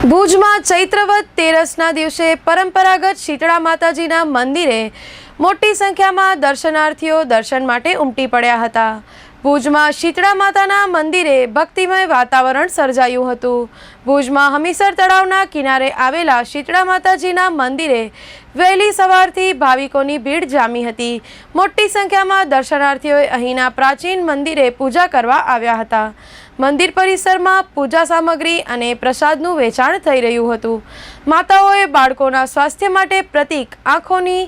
ભુજમાં ચૈત્રવત તેરસના દિવસે પરંપરાગત શીતળા માતાજીના મંદિરે મોટી સંખ્યામાં દર્શનાર્થીઓ દર્શન માટે ઉમટી પડ્યા હતા. ભુજમાં શીતળા માતાના મંદિરે ભક્તિમય વાતાવરણ સર્જાયું હતું. ભુજમાં હમીસર તળાવના કિનારે આવેલા શીતળા માતાજીના મંદિરે વહેલી સવારથી ભાવિકોની ભીડ જામી હતી. મોટી સંખ્યામાં દર્શનાર્થીઓએ અહીંના પ્રાચીન મંદિરે પૂજા કરવા આવ્યા હતા. મંદિર પરિસરમાં પૂજા સામગ્રી અને પ્રસાદનું વેચાણ થઈ રહ્યું હતું. માતાઓએ બાળકોના સ્વાસ્થ્ય માટે પ્રતીક આંખોની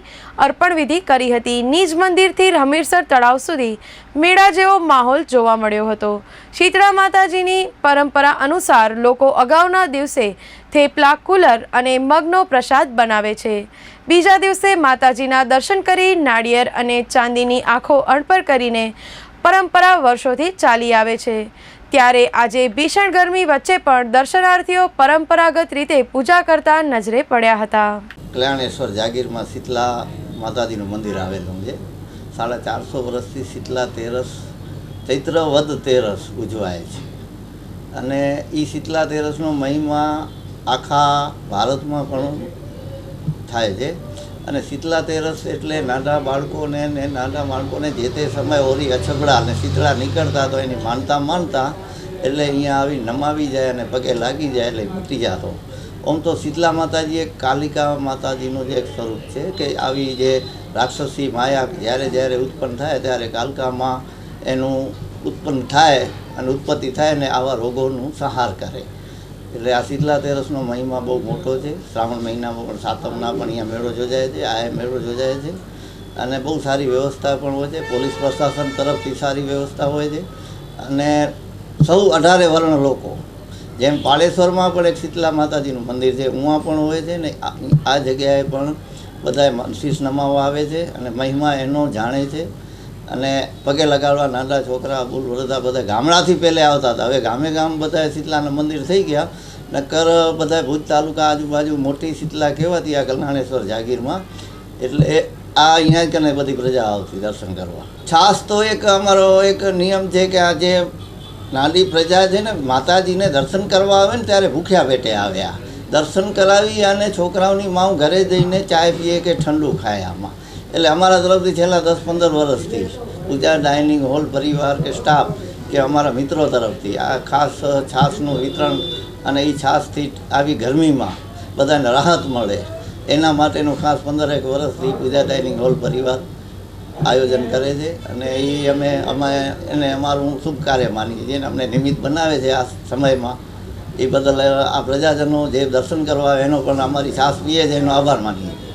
અર્પણ વિધિ કરી હતી. નિજ મંદિરથી રમીરસર તળાવ સુધી મેળા જેવો માહોલ જોવા મળ્યો હતો. શીતળા માતાજીની પરંપરા અનુસાર લોકો અગાઉના દિવસે થેપલા, કુલર અને મગનો પ્રસાદ બનાવે છે. બીજા દિવસે માતાજીના દર્શન કરી નાળિયેર અને ચાંદીની આંખો અર્પણ કરીને પરંપરા વર્ષોથી ચાલી આવે છે. ત્યારે આજે ભીષણ ગરમી વચ્ચે પણ દર્શનાર્થીઓ પરંપરાગત રીતે પૂજા કરતા નજરે પડ્યા હતા. કલ્યાણેશ્વર જાગીરમાં શીતલા માતાજીનું મંદિર આવેલું છે. સાડા ચારસો વર્ષથી શીતલા તેરસ ચૈત્ર વદ તેરસ ઉજવાય છે. અને એ શીતલા તેરસનો મહિમા આખા ભારતમાં પણ થાય છે. અને શીતલા તેરસ એટલે નાના બાળકોને ને નાના બાળકોને જે તે સમય ઓરી અછબડા અને શીતળા નીકળતા તો એની માનતા માનતા એટલે અહીંયા આવી નમાવી જાય અને પગે લાગી જાય એટલે મટી જતો. આમ તો શીતલા માતાજી એક કાલિકા માતાજીનું જે એક સ્વરૂપ છે કે આવી જે રાક્ષસી માયા જ્યારે જ્યારે ઉત્પન્ન થાય ત્યારે કાલિકામાં એનું ઉત્પન્ન થાય અને ઉત્પત્તિ થાય ને આવા રોગોનું સંહાર કરે. એટલે આ શીતલા તેરસનો મહિમા બહુ મોટો છે. શ્રાવણ મહિનામાં પણ સાતમના પણ અહીંયા મેળો યોજાય છે, આ મેળો યોજાય છે. અને બહુ સારી વ્યવસ્થા પણ હોય છે. પોલીસ પ્રશાસન તરફથી સારી વ્યવસ્થા હોય છે. અને સૌ અઢારે વર્ણ લોકો. જેમ પાળેશ્વરમાં પણ એક શીતલા માતાજીનું મંદિર છે ઉવા પણ હોય છે ને આ જગ્યાએ પણ બધા શીશ નમાવા આવે છે અને મહિમા એનો જાણે છે. અને પગે લગાડવા નાના છોકરા, બુલ વૃદ્ધા બધા ગામડાથી પહેલે આવતા હતા. હવે ગામે ગામ બધા શીતલાના મંદિર થઈ ગયા. નક્કર બધા ભુજ તાલુકા આજુબાજુ મોટી શીતલા કહેવાતી આ કલ્યાણેશ્વર જાગીરમાં. એટલે આ અહીંયા જ કને બધી પ્રજા આવતી દર્શન કરવા. છાસ તો એક અમારો એક નિયમ છે કે આ જે નાની પ્રજા છે ને, માતાજીને દર્શન કરવા આવે ને ત્યારે ભૂખ્યા પેટે આવ્યા દર્શન કરાવી અને છોકરાઓની માઉ ઘરે જઈને ચાય પીએ કે ઠંડુ ખાય આમાં. એટલે અમારા તરફથી છેલ્લા દસ પંદર વર્ષથી પૂજા ડાઇનિંગ હોલ પરિવાર કે સ્ટાફ કે અમારા મિત્રો તરફથી આ ખાસ છાશનું વિતરણ અને એ છાશથી આવી ગરમીમાં બધાને રાહત મળે, એના માટેનું ખાસ પંદરેક વર્ષથી પૂજા ડાઇનિંગ હોલ પરિવાર આયોજન કરે છે અને એ અમે અમે એને અમારું શુભ કાર્ય માનીએ છીએ અમને નિમિત્ત બનાવે છે આ સમયમાં. એ બદલ આ પ્રજાજનો જે દર્શન કરવા એનો પણ અમારી છાસ પીએ છે, એનો આભાર માનીએ. છીએ